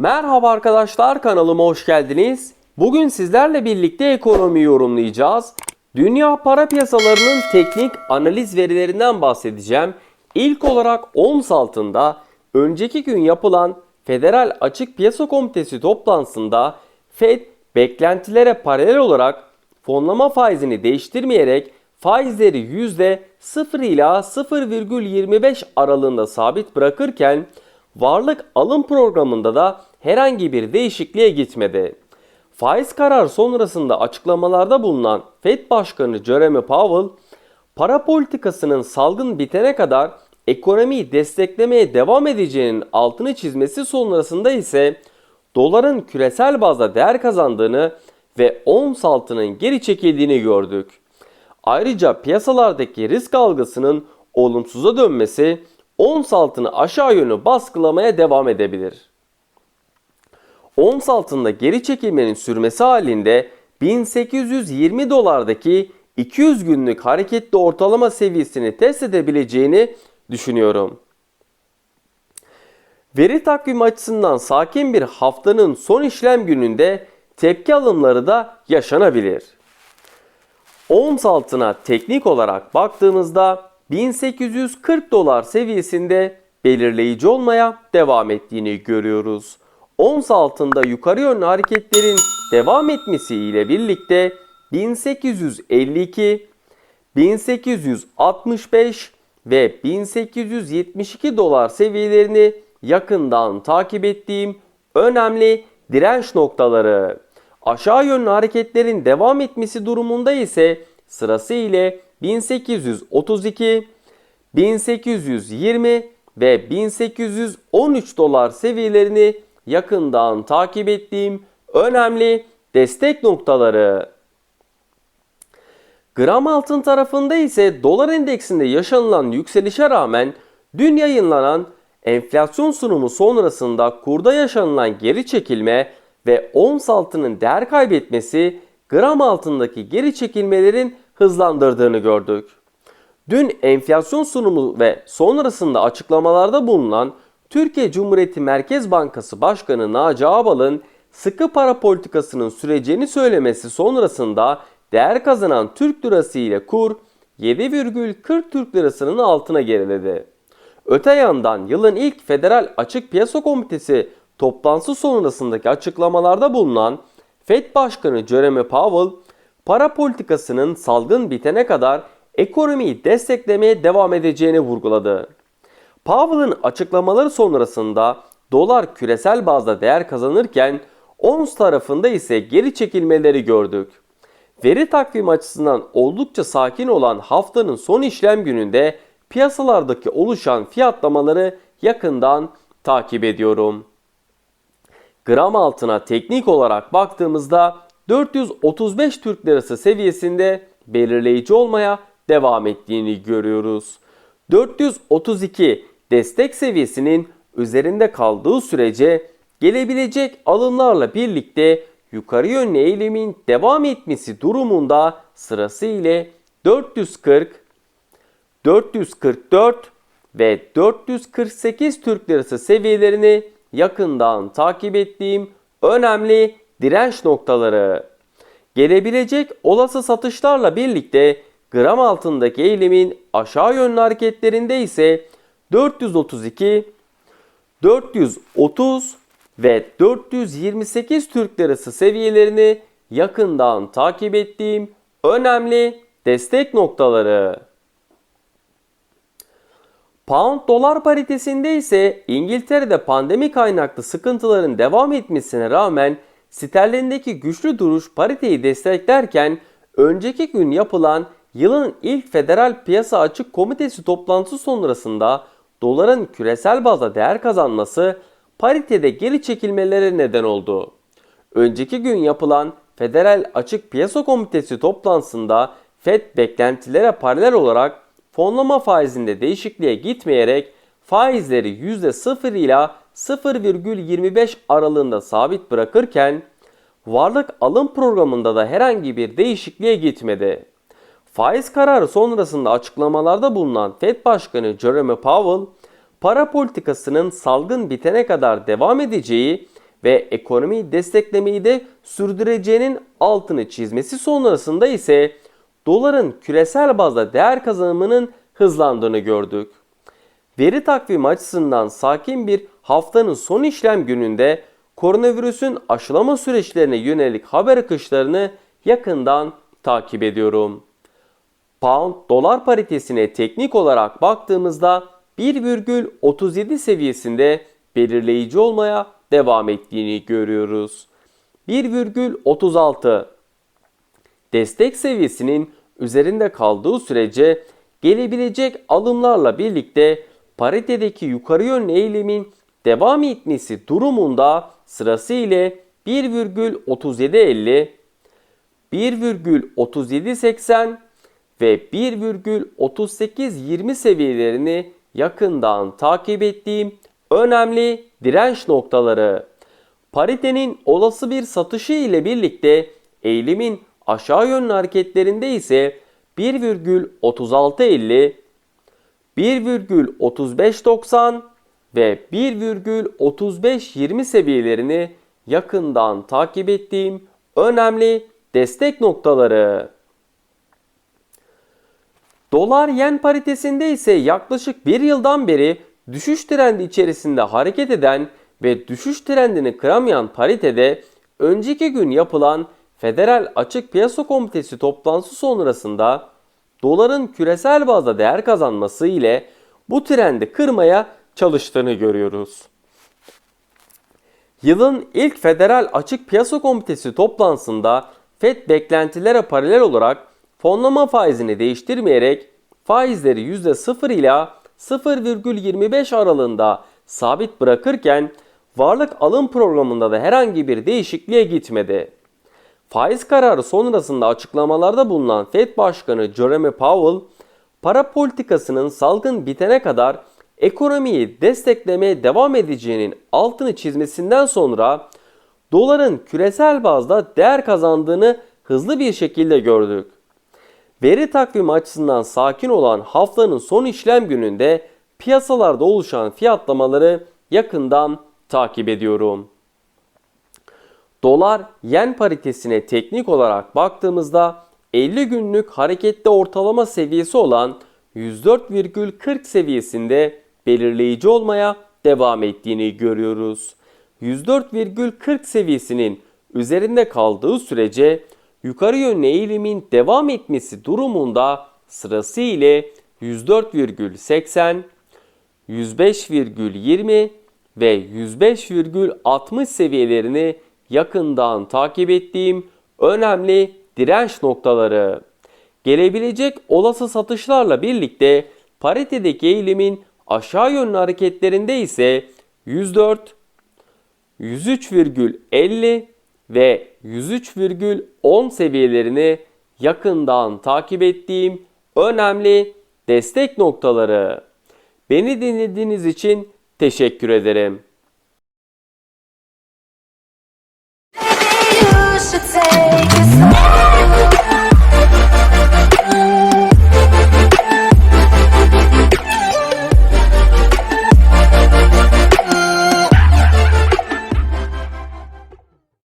Merhaba arkadaşlar kanalıma hoş geldiniz. Bugün sizlerle birlikte ekonomi yorumlayacağız. Dünya para piyasalarının teknik analiz verilerinden bahsedeceğim. İlk olarak ons altında önceki gün yapılan Federal Açık Piyasa Komitesi toplantısında Fed beklentilere paralel olarak fonlama faizini değiştirmeyerek faizleri %0 ila 0,25 aralığında sabit bırakırken varlık alım programında da herhangi bir değişikliğe gitmedi. Faiz kararı sonrasında açıklamalarda bulunan Fed Başkanı Jerome Powell, para politikasının salgın bitene kadar ekonomiyi desteklemeye devam edeceğinin altını çizmesi sonrasında ise doların küresel bazda değer kazandığını ve ons altının geri çekildiğini gördük. Ayrıca piyasalardaki risk algısının olumsuza dönmesi ons altını aşağı yönlü baskılamaya devam edebilir. Ons altında geri çekilmenin sürmesi halinde 1820 dolardaki 200 günlük hareketli ortalama seviyesini test edebileceğini düşünüyorum. Veri takvimi açısından sakin bir haftanın son işlem gününde tepki alımları da yaşanabilir. Ons altına teknik olarak baktığımızda 1840 dolar seviyesinde belirleyici olmaya devam ettiğini görüyoruz. Ons altında yukarı yönlü hareketlerin devam etmesi ile birlikte 1852, 1865 ve 1872 dolar seviyelerini yakından takip ettiğim önemli direnç noktaları. Aşağı yönlü hareketlerin devam etmesi durumunda ise sırası ile 1832, 1820 ve 1813 dolar seviyelerini yakından takip ettiğim önemli destek noktaları. Gram altın tarafında ise dolar endeksinde yaşanılan yükselişe rağmen dün yayınlanan enflasyon sunumu sonrasında kurda yaşanılan geri çekilme ve ons altının değer kaybetmesi gram altındaki geri çekilmelerin hızlandırdığını gördük. Dün enflasyon sunumu ve sonrasında açıklamalarda bulunan Türkiye Cumhuriyeti Merkez Bankası Başkanı Naci Ağbal'ın sıkı para politikasının süreceğini söylemesi sonrasında değer kazanan Türk lirası ile kur 7,40 Türk lirasının altına geriledi. Öte yandan yılın ilk Federal Açık Piyasa Komitesi toplantısı sonrasındaki açıklamalarda bulunan Fed Başkanı Jerome Powell, para politikasının salgın bitene kadar ekonomiyi desteklemeye devam edeceğini vurguladı. Powell'ın açıklamaları sonrasında dolar küresel bazda değer kazanırken ons tarafında ise geri çekilmeleri gördük. Veri takvim açısından oldukça sakin olan haftanın son işlem gününde piyasalardaki oluşan fiyatlamaları yakından takip ediyorum. Gram altına teknik olarak baktığımızda 435 Türk Lirası seviyesinde belirleyici olmaya devam ettiğini görüyoruz. 432 destek seviyesinin üzerinde kaldığı sürece gelebilecek alımlarla birlikte yukarı yönlü eğilimin devam etmesi durumunda sırası ile 440, 444 ve 448 Türk Lirası seviyelerini yakından takip ettiğim önemli direnç noktaları. Gelebilecek olası satışlarla birlikte gram altındaki eğilimin aşağı yönlü hareketlerinde ise 432, 430 ve 428 Türk Lirası seviyelerini yakından takip ettiğim önemli destek noktaları. Pound dolar paritesinde ise İngiltere'de pandemi kaynaklı sıkıntıların devam etmesine rağmen sterlindeki güçlü duruş pariteyi desteklerken önceki gün yapılan yılın ilk Federal Piyasa Açık Komitesi toplantısı sonrasında doların küresel bazda değer kazanması paritede geri çekilmelere neden oldu. Önceki gün yapılan Federal Açık Piyasa Komitesi toplantısında Fed beklentilere paralel olarak fonlama faizinde değişikliğe gitmeyerek faizleri %0 ila 0,25 aralığında sabit bırakırken varlık alım programında da herhangi bir değişikliğe gitmedi. Faiz kararı sonrasında açıklamalarda bulunan Fed Başkanı Jerome Powell, para politikasının salgın bitene kadar devam edeceği ve ekonomiyi desteklemeyi de sürdüreceğinin altını çizmesi sonrasında ise doların küresel bazda değer kazanımının hızlandığını gördük. Veri takvimi açısından sakin bir haftanın son işlem gününde koronavirüsün aşılama süreçlerine yönelik haber akışlarını yakından takip ediyorum. Pound dolar paritesine teknik olarak baktığımızda 1,37 seviyesinde belirleyici olmaya devam ettiğini görüyoruz. 1,36 destek seviyesinin üzerinde kaldığı sürece gelebilecek alımlarla birlikte paritedeki yukarı yönlü eğilimin devam etmesi durumunda sırası ile 1,3750, 1,3780 ve 1,3820 seviyelerini yakından takip ettiğim önemli direnç noktaları. Paritenin olası bir satışı ile birlikte eğilimin aşağı yönlü hareketlerinde ise 1,3650, 1,3590 ve 1,3520 seviyelerini yakından takip ettiğim önemli destek noktaları. Dolar yen paritesinde ise yaklaşık bir yıldan beri düşüş trendi içerisinde hareket eden ve düşüş trendini kıramayan paritede önceki gün yapılan Federal Açık Piyasa Komitesi toplantısı sonrasında doların küresel bazda değer kazanması ile bu trendi kırmaya çalıştığını görüyoruz. Yılın ilk Federal Açık Piyasa Komitesi toplantısında FED beklentilere paralel olarak fonlama faizini değiştirmeyerek faizleri %0 ila 0,25 aralığında sabit bırakırken varlık alım programında da herhangi bir değişikliğe gitmedi. Faiz kararı sonrasında açıklamalarda bulunan Fed Başkanı Jerome Powell, para politikasının salgın bitene kadar ekonomiyi desteklemeye devam edeceğinin altını çizmesinden sonra doların küresel bazda değer kazandığını hızlı bir şekilde gördük. Veri takvimi açısından sakin olan haftanın son işlem gününde piyasalarda oluşan fiyatlamaları yakından takip ediyorum. Dolar yen paritesine teknik olarak baktığımızda 50 günlük harekette ortalama seviyesi olan 104,40 seviyesinde belirleyici olmaya devam ettiğini görüyoruz. 104,40 seviyesinin üzerinde kaldığı sürece yukarı yönlü eğilimin devam etmesi durumunda sırası ile 104,80, 105,20 ve 105,60 seviyelerini yakından takip ettiğim önemli direnç noktaları. Gelebilecek olası satışlarla birlikte paritedeki eğilimin aşağı yönlü hareketlerinde ise 104, 103,50 ve 103,10 seviyelerini yakından takip ettiğim önemli destek noktaları. Beni dinlediğiniz için teşekkür ederim. You should take a